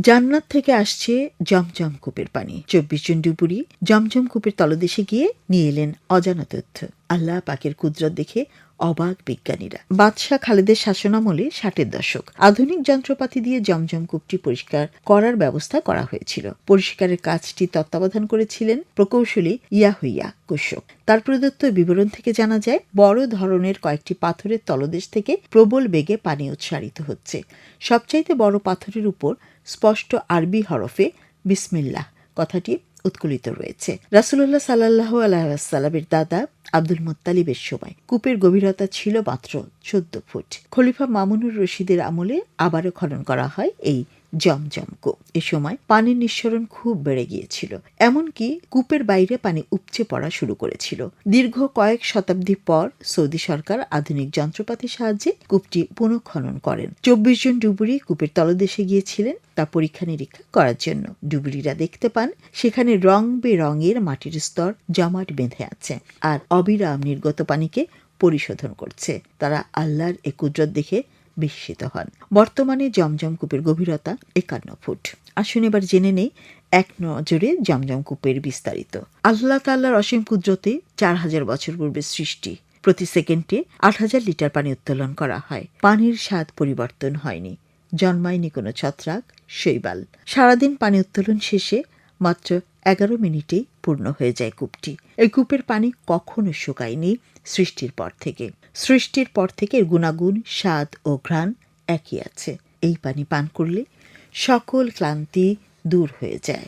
জান্নাত থেকে আসছে জমজম কূপের পানি। চব্বিশ জন ডুবুরি জমজম কূপের তলদেশে গিয়ে নিয়ে এলেন অজানা তথ্য। আল্লাহ পাকের কুদরত দেখে অবাক বিজ্ঞানীরা। বাদশাহ খালেদের শাসনামলে ষাটের দশক। আধুনিক যন্ত্রপাতি দিয়ে জমজম কূপটি পরিষ্কার করার ব্যবস্থা করা হয়েছিল। পরিষ্কারের কাজটি তত্ত্বাবধান করেছিলেন প্রকৌশলী ইয়াহুইয়া কুশক। তার প্রদত্ত বিবরণ থেকে জানা যায়, বড় ধরনের কয়েকটি পাথরের তলদেশ থেকে প্রবল বেগে পানি উচ্চারিত হচ্ছে। সবচাইতে বড় পাথরের উপর স্পষ্ট আরবি হরফে বিসমিল্লাহ কথাটি উৎকুলিত রয়েছে। রাসুল্লাহ সাল্লাহ আলাইসাল্লামের দাদা আব্দুল মোত্তালিবের সময়। কূপের গভীরতা ছিল মাত্র চোদ্দ ফুট। খলিফা মামুনুর রশিদের আমলে আবারও খনন করা হয় এই জমজম কূপ। এ সময় পানির নিঃসরণ খুব বেড়ে গিয়েছিল। এমনকি কূপের বাইরে পানি উপচে পড়া শুরু করেছিল। দীর্ঘ কয়েক শতাব্দী পর সৌদি সরকার আধুনিক যন্ত্রপাতির সাহায্যে কূপটি পুনঃখনন করেন। চব্বিশ জন ডুবুরি কূপের তলদেশে গিয়েছিলেন তা পরীক্ষা নিরীক্ষা করার জন্য। ডুবুরিরা দেখতে পান, সেখানে রং বেরঙের মাটির স্তর জমাট বেঁধে আছে। আর অবিরাম নির্গত পানিকে পরিশোধন করছে। তারা আল্লাহর এ কুদরত দেখে বিস্মিত হন। বর্তমানে জমজম কূপের গভীরতা একান্ন ফুট। আসুন এবার জেনে নেই, এক নজরে জমজম কূপের বিস্তারিত। আল্লাহ তাল্লাহর অসীম কুদরতে চার হাজার বছর পূর্বে সৃষ্টি। প্রতি সেকেন্ডে আট হাজার লিটার পানি উত্তোলন করা হয়। পানির স্বাদ পরিবর্তন হয়নি। জন্মায়নি কোনো ছত্রাক, শৈবাল। সারাদিন পানি উত্তোলন শেষে মাত্র এগারো মিনিটেই পূর্ণ হয়ে যায় কূপটি। এই কূপের পানি কখনো শুকায়নি সৃষ্টির পর থেকে। সৃষ্টির পর থেকে এর গুণাগুণ, স্বাদ ও ঘ্রাণ একই আছে। এই পানি পান করলে সকল ক্লান্তি দূর হয়ে যায়।